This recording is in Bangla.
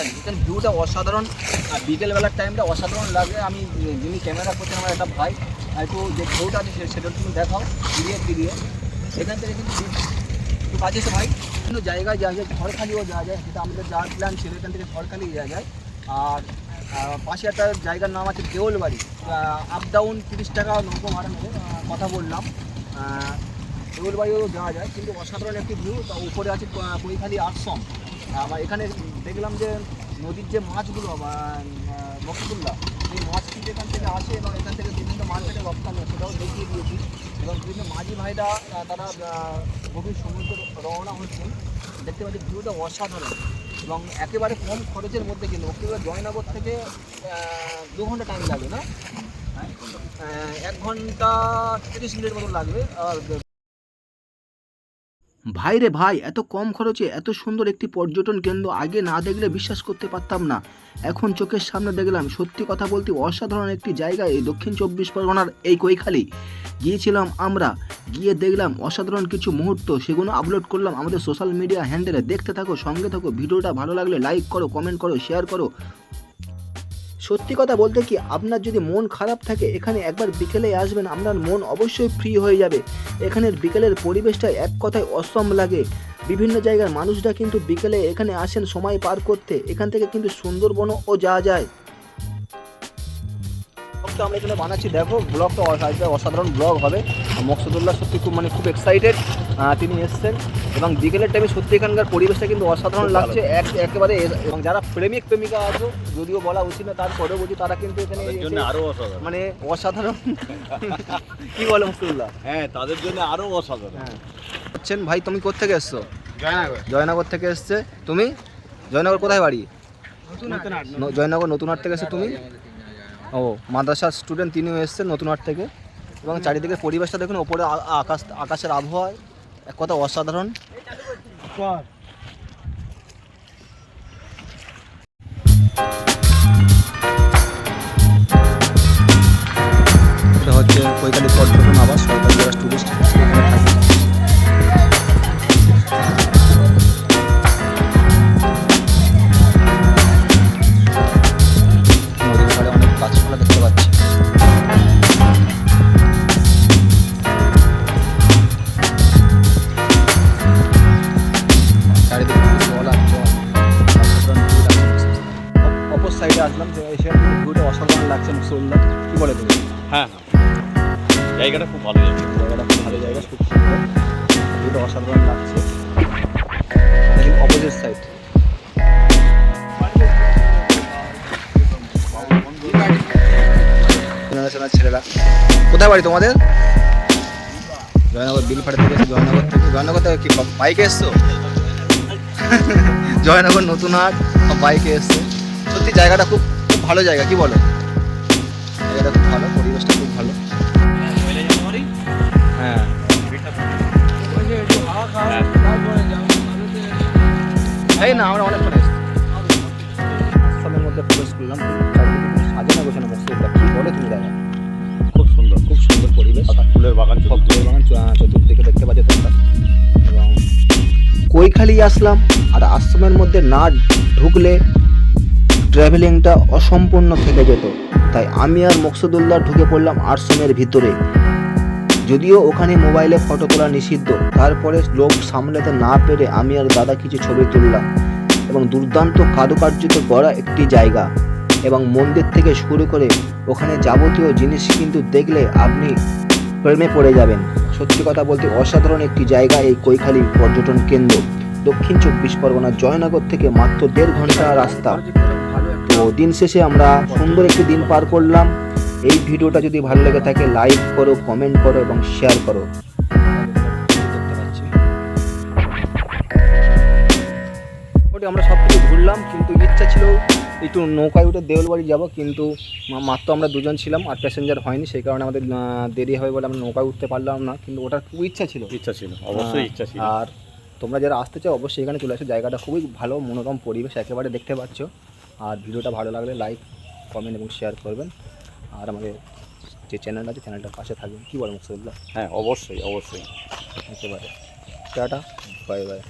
কোয়েখালি এখানে ভিউটা অসাধারণ, আর বিকেলবেলার টাইমটা অসাধারণ লাগে। আমি, যিনি ক্যামেরা করছেন আমার একটা ভাই একটু যে ভিউটা আছে সেটা তুমি দেখাও ফিরিয়ে ফিরিয়ে। এখান থেকে কিন্তু একটু এসে ভাই। কিন্তু জায়গায় যাওয়া যায় ঝড়খালিও যাওয়া যায়, সেটা আমাদের যাওয়ার প্ল্যান ছিল এখান থেকে ঝড়খালি যাওয়া যায়। আর পাশে একটা জায়গার নাম আছে দেওলবাড়ি। আপ ডাউন তিরিশ টাকা নৌকো ভাড়া নেবে কথা বললাম। দেওলবাড়িও যাওয়া যায়, কিন্তু অসাধারণ একটি ভিউ তা উপরে আছে কৈখালি আশ্রম। আমার এখানে দেখলাম যে নদীর যে মাছগুলো বা মকসুল্লাহ এই মাছ কিন্তু এখান থেকে আসে এবং এখান থেকে বিভিন্ন মার্কেটে রপ্তানি হয়, সেটাও দেখিয়ে দিয়েছি। এবং বিভিন্ন মাঝি ভাইরা তারা গভীর সমুদ্রে রওনা হচ্ছেন দেখতে পাচ্ছি ভিউটা অসাধারণ এবং একেবারে কম খরচের মধ্যে কিন্তু একেবারে জয়নগর থেকে দু ঘণ্টা টাইম লাগবে না? এক ঘণ্টা তিরিশ মিনিট মতো লাগবে। আর ভাই রে ভাই, এত কম খরচে এত সুন্দর একটি পর্যটন কেন্দ্র আগে না দেখলে বিশ্বাস করতে পারতাম না। এখন চোখের সামনে দেখলাম সত্যি কথা বলতে অসাধারণ একটি জায়গা এই দক্ষিণ চব্বিশ পরগনার এই কৈখালি। গিয়েছিলাম আমরা, গিয়ে দেখলাম অসাধারণ কিছু মুহূর্ত, সেগুলো আপলোড করলাম আমাদের সোশ্যাল মিডিয়া হ্যান্ডেলে দেখতে থাকো, সঙ্গে থাকো, ভিডিওটা ভালো লাগলে লাইক করো কমেন্ট করো শেয়ার করো। সত্যি কথা বলতে কি, আপনার যদি মন খারাপ থাকে, এখানে একবার বিকেলে আসবেন, আপনার মন অবশ্যই ফ্রি হয়ে যাবে। এখানের বিকেলের পরিবেশটা এক কথায় অসম লাগে। বিভিন্ন জায়গার মানুষরা কিন্তু বিকেলে এখানে আসেন সময় পার করতে। এখান থেকে কিন্তু সুন্দরবনও যাওয়া যায়। ব্লগটা আমরা এখানে বানাচ্ছি। দেখো ব্লগটা অসাধারণ ব্লগ হবে। আর মকসুদুল্লাহ সত্যি খুব মানে খুব এক্সাইটেড তিনি এসছেন। এবং বিকেলের টাইমে সত্যি এখানকার পরিবেশটা কিন্তু অসাধারণ লাগছে। এক একেবারে এবং যারা প্রেমিক প্রেমিকা আছো যদিও বলা উচিত না তারপরেও বলছি তারা কিন্তু এখানে আরও অসাধারণ। মানে অসাধারণ। কি বলে মকসুদুল্লাহ? হ্যাঁ তাদের জন্য আরও অসাধারণ। হ্যাঁ। হচ্ছেন ভাই তুমি কোথেকে এসছো? জয়নগর। জয়নগর থেকে এসছে। তুমি? জয়নগর কোথায় বাড়ি? জয়নগর নতুন হাট থেকে এসে তুমি? ও, মাদ্রাসার স্টুডেন্ট তিনিও এসছেন নতুন হাট থেকে। এবং চারিদিকে পরিবেশটা দেখুন, ওপরে আকাশ আকাশের আবহাওয়া, এক কথা অসাধারণ। অপর আসলাম যে সেখানে ভিউটা অসাধারণ লাগছে মুসল্লা। কি বলে তুমি? হ্যাঁ হ্যাঁ। জায়গাটা খুব ভালো জায়গা। জায়গাটা খুব ভালো জায়গা খুব সুন্দর। ভিউটা অসাধারণ লাগছে। অপোজিট সাইড ছেলেরা। কোথায় বাড়ি তোমাদের? জয়নগর বিলফাড়া থেকে এসে জয়নগর থেকে। জয়নগর থেকে কি বাইকে এসছো? জয়নগর নতুন হাট বাইকে এসছে। সত্যি জায়গাটা খুব খুব ভালো জায়গা কি বলো জায়গাটা খুব ভালো পরিবেশটা খুব ভালো। হ্যাঁ। এই না আমরা আসামের মধ্যে প্রবেশ করলাম চারিদিকে কিন্তু সাজানো গোছানো মসজিদটা কি বলে তুমি দাদা খুব সুন্দর। খুব সুন্দর পরিবেশ। ফুলের বাগান সব ফুলের বাগান চতুর্দিকে দেখতে পাচ্ছ তোমরা। এবং কৈখালি আসলাম আর আশ্রমের মধ্যে না ঢুকলে ট্রাভেলিংটা অসম্পূর্ণ থেকে যেত। তাই আমি আর মকসুদুল্লাহ ঢুকে পড়লাম আশ্রমের ভিতরে। যদিও ওখানে মোবাইলে ফটো তোলা নিষিদ্ধ, তারপরে লোক সামলাতে না পেরে আমি আর দাদা কিছু ছবি তুললাম এবং দুর্দান্ত কারুকার্যতে গড়া একটি জায়গা এবং মন্দির থেকে শুরু করে ওখানে যাবতীয় জিনিস কিন্তু দেখলে আপনি প্রেমে পড়ে যাবেন। সত্যি কথা বলতে অসাধারণ একটি জায়গা এই কৈখালী পর্যটন কেন্দ্র। দক্ষিণ চব্বিশ পরগনা জয়নগর থেকে মাত্র দেড় ঘণ্টা রাস্তা। তো দিন শেষে আমরা সুন্দর একটি দিন পার করলাম। এই ভিডিওটা যদি ভালো লেগে থাকে লাইক করো কমেন্ট করো এবং শেয়ার করো। আমরা সব কিছু ঘুরলাম কিন্তু ইচ্ছা ছিল একটু নৌকায় উঠে দেউলবাড়ি যাব কিন্তু মাত্র আমরা দুজন ছিলাম আর প্যাসেঞ্জার হয়নি সেই কারণে আমাদের দেরি হবে বলে আমরা নৌকায় উঠতে পারলাম না কিন্তু ওটার খুব ইচ্ছা ছিল। ইচ্ছা ছিল অবশ্যই ইচ্ছা ছিল। আর তোমরা যারা আসতে চাও অবশ্যই এখানে চলে আসো। জায়গাটা খুবই ভালো মনোরম পরিবেশ একেবারে দেখতে পাচ্ছ। আর ভিডিওটা ভালো লাগলে লাইক কমেন্ট এবং শেয়ার করবেন। আর আমাদের যে চ্যানেলটা আছে চ্যানেলটার পাশে থাকবেন। কী বলেন মুখসুল্লাহ হ্যাঁ অবশ্যই অবশ্যই। একেবারে। Tata bye bye